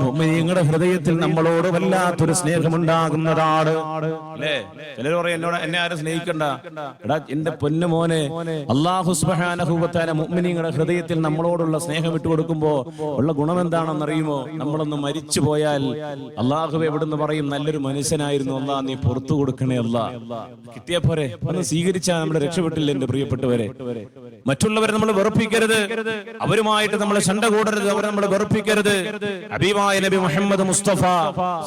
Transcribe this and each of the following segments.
മുഅ്മിനീങ്ങളുടെ ഹൃദയത്തിൽ നമ്മളോട് വല്ലാത്തൊരു സ്നേഹമുണ്ടാകുന്നതാണ്. അല്ലേ? ചിലർ പറയും എന്നോട് എന്നെ ആരും സ്നേഹിക്കണ്ട. എടാ എന്റെ പൊന്നു മോനെ അള്ളാഹു സുബ്ഹാനഹുവത്താല മുഅ്മിനീങ്ങളുടെ ഹൃദയത്തിൽ നമ്മളോടുള്ള സ്നേഹം ഇട്ട് കൊടുക്കുമ്പോ ഉള്ള ഗുണം എന്താണെന്ന് അറിയുമോ നമ്മളൊന്ന് മരിച്ചു പോയാൽ അള്ളാഹു എവിടുന്ന് പറയും നല്ലൊരു മനുഷ്യനായിരുന്നു അല്ലാ നീ പുറത്തു കൊടുക്കണേ അല്ല കിട്ടിയ പോരെ ഒന്ന് സ്വീകരിച്ചാൽ നമ്മുടെ രക്ഷപ്പെട്ടില്ല എന്റെ പ്രിയപ്പെട്ടവരെ. മറ്റുള്ളവരെ നമ്മൾ വെറുപ്പിക്കരുത്. അവരുമായിട്ട് നമ്മൾ ചണ്ട കൂടരുത്. അവരെ നമ്മൾ വെറുപ്പിക്കരുത്. ഹബീബായ നബി മുഹമ്മദ് മുസ്തഫ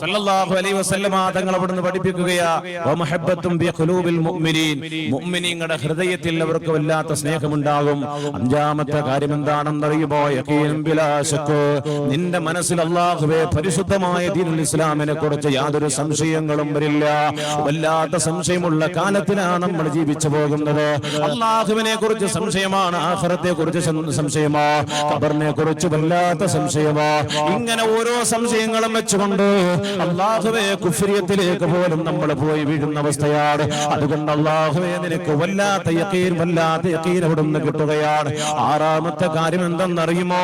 സല്ലല്ലാഹു അലൈഹി വസല്ലമ തങ്ങൾ അവിടുന്ന് പഠിപ്പിക്കുകയാ. വമഹബ്ബത്തും ബി ഖുലൂബിൽ മുഅ്മിനീൻ. മുഅ്മിനീങ്ങളുടെ ഹൃദയത്തിൽ അവർക്ക് വല്ലാത്ത സ്നേഹമുണ്ടാകും. അഞ്ചാമത്തെ കാര്യം എന്താണെന്നറിയുമോ യഖീൻ ബിലാ ശക്ക്. നിന്റെ മനസ്സിൽ അല്ലാഹുവേ പരിശുദ്ധമായ ദീനുൽ ഇസ്ലാമിനെ കുറിച്ച് യാതൊരു സംശയങ്ങളും വരില്ല. വല്ലാത്ത സംശയമുള്ള കാലത്തിലാണ് നമ്മൾ ജീവിച്ചു പോകുന്നത്. അള്ളാഹുവിനെ കുറിച്ച് സംശയമാണ്. ആഹ്റത്തെ കുറിച്ച് സംശയമാ. ഖബറിനെ കുറിച്ച് വല്ലാത്ത സംശയമാ. ഇങ്ങനെ ഓരോ സംശയങ്ങളും വെച്ചുകൊണ്ട് അള്ളാഹുവേ കുഫ്രിയത്തിലേക്ക് പോലും നമ്മൾ പോയി വീഴുന്ന അവസ്ഥയാണ്. അതുകൊണ്ട് അള്ളാഹുവേ നിനക്ക് വല്ലാത്ത യക്കീൻ വല്ലാത്ത യക്കീൻ അവിടെ നിന്ന് കിട്ടുകയാണ്. ആറാമത്തെ കാര്യം എന്തെന്നറിയുമോ?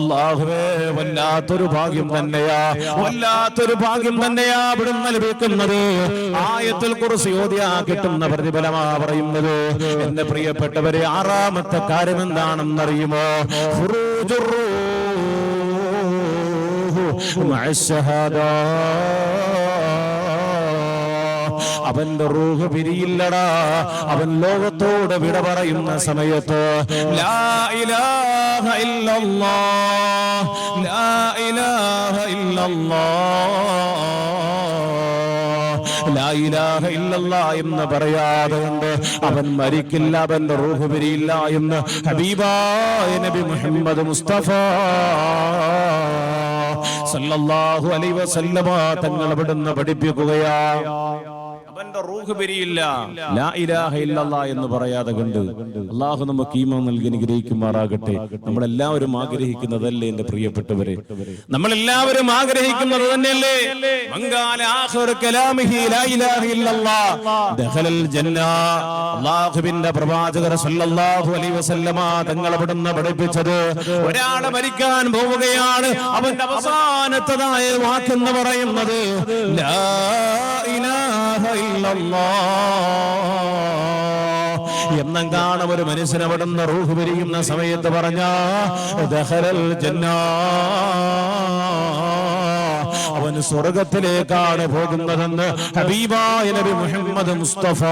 അള്ളാഹുവേ വല്ലാത്തൊരു ഭാഗ്യം തന്നെയാ. വല്ലാത്തൊരു ഭാഗ്യം തന്നെയാ അവിടുന്ന് ലഭിക്കുന്നത് ആയത്തിൽ കുറച്ച് യോധ്യാ കിട്ടുന്ന പ്രതിഫലമാ പറയുന്നത്. എന്റെ പ്രിയപ്പെട്ടവരെ ആറാമത്തെ കാര്യം എന്താണെന്നറിയുമോ? മഴ അവന്റെ റൂഹ് പിരിയില്ലടാ. അവൻ ലോകത്തോട് വിട പറയുന്ന സമയത്ത് ലാ ഇലാഹ ഇല്ലല്ലാഹ് ലാ ഇലാഹ ഇല്ലല്ലാഹ് എന്ന് പറയാതെ കൊണ്ട് അവൻ മരിക്കില്ല അവന്റെ റൂഹ് പിരിയില്ല എന്ന് ഹബീബായ നബി മുഹമ്മദ് മുസ്തഫ സല്ലല്ലാഹു അലൈഹി വസല്ലമ തങ്ങൾ അവിടുന്ന് പഠിപ്പിക്കുകയാ. റൂഹ് ലാ ഇലാഹ ഇല്ലല്ലാ എന്ന് പറയാതെ കണ്ട് അള്ളാഹു നമുക്ക് ഈമാൻ നൽകി അനുഗ്രഹിക്കുമാറാകട്ടെ. നമ്മളെല്ലാവരും ആഗ്രഹിക്കുന്നതല്ലേ എന്റെ പ്രിയപ്പെട്ടവരെ? നമ്മളെല്ലാവരും ആഗ്രഹിക്കുന്നത് തന്നെയല്ലേ? അല്ലാഹുവിന്റെ പ്രവാചകർ സല്ലല്ലാഹു അലൈഹി വസല്ലമ തങ്ങൾ അവിടുന്ന് പഠിപ്പിച്ചത് ഒരാൾ മരിക്കാൻ പോവുകയാണ്. അവന്റെ അവസാനത്തതായ വാക്കെന്ന് പറയുന്നത് ലാ ഇലാഹ ഇല്ലല്ലാഹ് കാണും ഒരു മനുഷ്യൻ അവിടുന്ന് റൂഹ് പിരിയുന്ന സമയത്ത് പറഞ്ഞ ദഹരൽ ജന്നാ. സ്വർഗത്തിലേക്കാണ് പോകുന്നതെന്ന് ഹബീബായ നബി മുഹമ്മദ് മുസ്തഫ.